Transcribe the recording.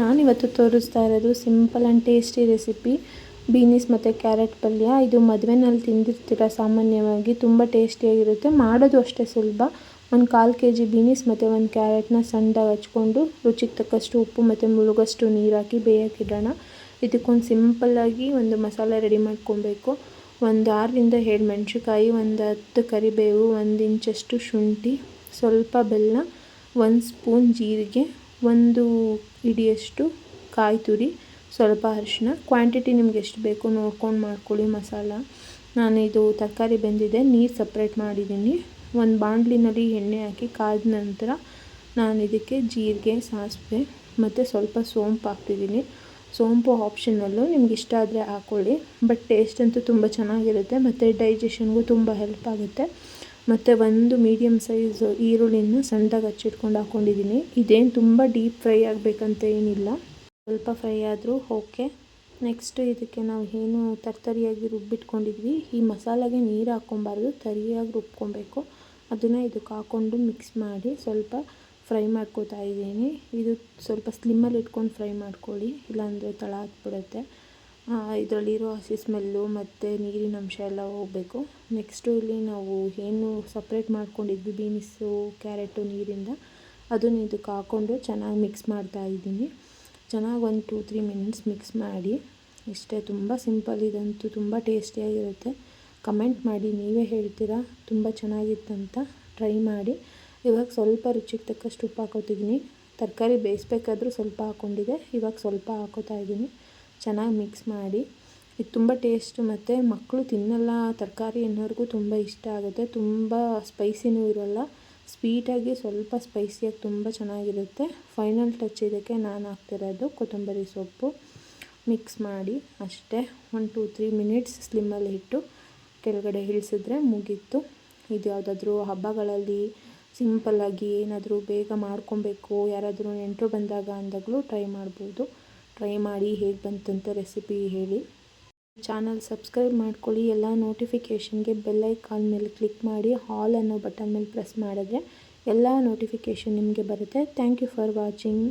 ನಾನಿವತ್ತು ತೋರಿಸ್ತಾ ಇರೋದು simple and tasty recipe. Beans ಮತ್ತು ಕ್ಯಾರೆಟ್ ಪಲ್ಯ. ಇದು ಮದುವೆನಲ್ಲಿ ತಿಂದಿರ್ತೀರ ಸಾಮಾನ್ಯವಾಗಿ. ತುಂಬ ಟೇಸ್ಟಿಯಾಗಿರುತ್ತೆ ಮಾಡೋದು ಅಷ್ಟೇ ಸುಲಭ. ಒಂದು ಕಾಲು ಕೆ ಜಿ ಬೀನೀಸ್ ಮತ್ತು ಒಂದು ಕ್ಯಾರೆಟ್ನ ಸಣ್ಣದಾಗಿ ಹಚ್ಕೊಂಡು, ರುಚಿಗೆ ತಕ್ಕಷ್ಟು ಉಪ್ಪು ಮತ್ತು ಮುಳುಗಷ್ಟು ನೀರು ಹಾಕಿ ಬೇಯೋಕ್ಕಿಡೋಣ ಇದಕ್ಕೊಂದು ಸಿಂಪಲ್ಲಾಗಿ ಒಂದು ಮಸಾಲೆ ರೆಡಿ ಮಾಡ್ಕೊಬೇಕು. ಒಂದು ಆರರಿಂದ ಏಳು ಮೆಣಸಿನ್ಕಾಯಿ, ಒಂದು ಹತ್ತು ಕರಿಬೇವು, ಒಂದು ಇಂಚಷ್ಟು ಶುಂಠಿ, ಸ್ವಲ್ಪ ಬೆಲ್ಲ, ಒಂದು ಸ್ಪೂನ್ ಜೀರಿಗೆ ಒಂದು ಹಿಡಿಯಷ್ಟು ಕಾಯಿ ತುರಿ, ಸ್ವಲ್ಪ ಅರಿಶಿನ ಕ್ವಾಂಟಿಟಿ ನಿಮ್ಗೆ ಎಷ್ಟು ಬೇಕು ನೋಡ್ಕೊಂಡು ಮಾಡ್ಕೊಳ್ಳಿ ಮಸಾಲ. ಇದು ತರಕಾರಿ ಬೆಂದಿದೆ, ನೀರು ಸಪ್ರೇಟ್ ಮಾಡಿದ್ದೀನಿ. ಒಂದು ಬಾಣಲಿನಲ್ಲಿ ಎಣ್ಣೆ ಹಾಕಿ ಕಾದ ನಂತರ ನಾನು ಇದಕ್ಕೆ ಜೀರಿಗೆ, ಸಾಸಿವೆ ಮತ್ತು ಸ್ವಲ್ಪ ಸೋಂಪು ಹಾಕ್ತಿದ್ದೀನಿ. ಸೋಂಪು ಆಪ್ಷನಲ್ಲು ನಿಮ್ಗೆ ಇಷ್ಟ ಆದರೆ ಹಾಕ್ಕೊಳ್ಳಿ ಬಟ್ ಟೇಸ್ಟ್ ಅಂತೂ ತುಂಬ ಚೆನ್ನಾಗಿರುತ್ತೆ, ಮತ್ತು ಡೈಜೆಷನ್ಗೂ ತುಂಬ ಹೆಲ್ಪ್ ಆಗುತ್ತೆ. ಮತ್ತು ಒಂದು ಮೀಡಿಯಮ್ ಸೈಜ್ ಈರುಳ್ಳಿನ ಸಣ್ಣದಾಗಿ ಹಚ್ಚಿಟ್ಕೊಂಡು ಹಾಕ್ಕೊಂಡಿದ್ದೀನಿ. ಇದೇನು ತುಂಬ ಡೀಪ್ ಫ್ರೈ ಆಗಬೇಕಂತ ಏನಿಲ್ಲ. ಸ್ವಲ್ಪ ಫ್ರೈ ಆದರೂ ಓಕೆ ನೆಕ್ಸ್ಟು ಇದಕ್ಕೆ ನಾವು ಏನು ತರ್ತರಿಯಾಗಿ ರುಬ್ಬಿಟ್ಕೊಂಡಿದ್ವಿ. ಈ ಮಸಾಲೆಗೆ ನೀರು ಹಾಕ್ಕೊಬಾರ್ದು, ತರಿಯಾಗಿ ರುಬ್ಕೊಬೇಕು. ಅದನ್ನು ಇದಕ್ಕೆ ಹಾಕ್ಕೊಂಡು ಮಿಕ್ಸ್ ಮಾಡಿ ಸ್ವಲ್ಪ ಫ್ರೈ ಮಾಡ್ಕೋತಾ ಇದ್ದೀನಿ. ಇದು ಸ್ವಲ್ಪ ಸ್ಲಿಮ್ಮಲ್ಲಿ ಇಟ್ಕೊಂಡು ಫ್ರೈ ಮಾಡ್ಕೊಳ್ಳಿ, ಇಲ್ಲಾಂದರೆ ತಳ ಹತ್ಬಿಡುತ್ತೆ ಇದರಲ್ಲಿರೋ ಹಸಿ ಸ್ಮೆಲ್ಲು ಮತ್ತು ನೀರಿನ ಅಂಶ ಎಲ್ಲ ಹೋಗಬೇಕು. ನೆಕ್ಸ್ಟು ಇಲ್ಲಿ ನಾವು ಏನು ಸಪ್ರೇಟ್ ಮಾಡ್ಕೊಂಡಿದ್ವಿ, ಬೀನ್ಸು, ಕ್ಯಾರೆಟು ನೀರಿಂದ, ಅದನ್ನು ಇದಕ್ಕೆ ಹಾಕ್ಕೊಂಡು ಚೆನ್ನಾಗಿ ಮಿಕ್ಸ್ ಮಾಡ್ತಾ ಇದ್ದೀನಿ. ಚೆನ್ನಾಗಿ ಒಂದು ಟೂ ತ್ರೀ ಮಿನಿಟ್ಸ್ ಮಿಕ್ಸ್ ಮಾಡಿ. ಇಷ್ಟೇ, ತುಂಬ ಸಿಂಪಲ್ ಇದಂತೂ ತುಂಬ ಟೇಸ್ಟಿಯಾಗಿರುತ್ತೆ ಕಮೆಂಟ್ ಮಾಡಿ, ನೀವೇ ಹೇಳ್ತೀರಾ? ತುಂಬ ಚೆನ್ನಾಗಿತ್ತಂತ ಟ್ರೈ ಮಾಡಿ. ಇವಾಗ ಸ್ವಲ್ಪ ರುಚಿಗೆ ತಕ್ಕಷ್ಟು ಉಪ್ಪು ಹಾಕೋತಿದ್ದೀನಿ. ತರಕಾರಿ ಬೇಯಿಸ್ಬೇಕಾದ್ರೂ ಸ್ವಲ್ಪ ಹಾಕ್ಕೊಂಡಿದ್ದೆ ಇವಾಗ ಸ್ವಲ್ಪ ಹಾಕೋತಾ ಇದ್ದೀನಿ. ಚೆನ್ನಾಗಿ ಮಿಕ್ಸ್ ಮಾಡಿ. ಇದು ತುಂಬ ಟೇಸ್ಟು ಮತ್ತು ಮಕ್ಕಳು ತಿನ್ನಲ್ಲ, ತರಕಾರಿ ಅನ್ನೋರಿಗೂ ತುಂಬ ಇಷ್ಟ ಆಗುತ್ತೆ. ತುಂಬ ಸ್ಪೈಸಿನೂ ಇರೋಲ್ಲ. ಸ್ವೀಟಾಗಿ ಸ್ವಲ್ಪ ಸ್ಪೈಸಿಯಾಗಿ ತುಂಬ ಚೆನ್ನಾಗಿರುತ್ತೆ. ಫೈನಲ್ ಟಚ್ ಇದಕ್ಕೆ ನಾನು ಹಾಕ್ತಿರೋದು ಕೊತ್ತಂಬರಿ ಸೊಪ್ಪು. ಮಿಕ್ಸ್ ಮಾಡಿ ಅಷ್ಟೇ. ಒನ್ ಟು ತ್ರೀ ಮಿನಿಟ್ಸ್ ಸ್ಲಿಮ್ಮಲ್ಲಿ ಇಟ್ಟು ಕೆಳಗಡೆ ಇಳಿಸಿದ್ರೆ ಮುಗೀತು. ಇದು ಯಾವುದಾದ್ರೂ ಹಬ್ಬಗಳಲ್ಲಿ ಸಿಂಪಲ್ಲಾಗಿ ಏನಾದರೂ ಬೇಗ ಮಾಡ್ಕೊಬೇಕು, ಯಾರಾದರೂ ನೆಂಟರು ಬಂದಾಗ ಅಂದಾಗಲೂ ಟ್ರೈ ಮಾಡ್ಬೋದು. ಟ್ರೈ ಮಾಡಿ ಹೇಗೆ ಬಂತಂತ ರೆಸಿಪಿ ಹೇಳಿ. ಚಾನಲ್ ಸಬ್ಸ್ಕ್ರೈಬ್ ಮಾಡ್ಕೊಳ್ಳಿ. ಎಲ್ಲ ನೋಟಿಫಿಕೇಷನ್ಗೆ ಬೆಲ್ಲೈಕಾನ್ ಮೇಲೆ ಕ್ಲಿಕ್ ಮಾಡಿ ಹಾಲ್ ಅನ್ನೋ ಬಟನ್ ಮೇಲೆ ಪ್ರೆಸ್ ಮಾಡಿದ್ರೆ ಎಲ್ಲ ನೋಟಿಫಿಕೇಷನ್ ನಿಮಗೆ ಬರುತ್ತೆ. Thank you for watching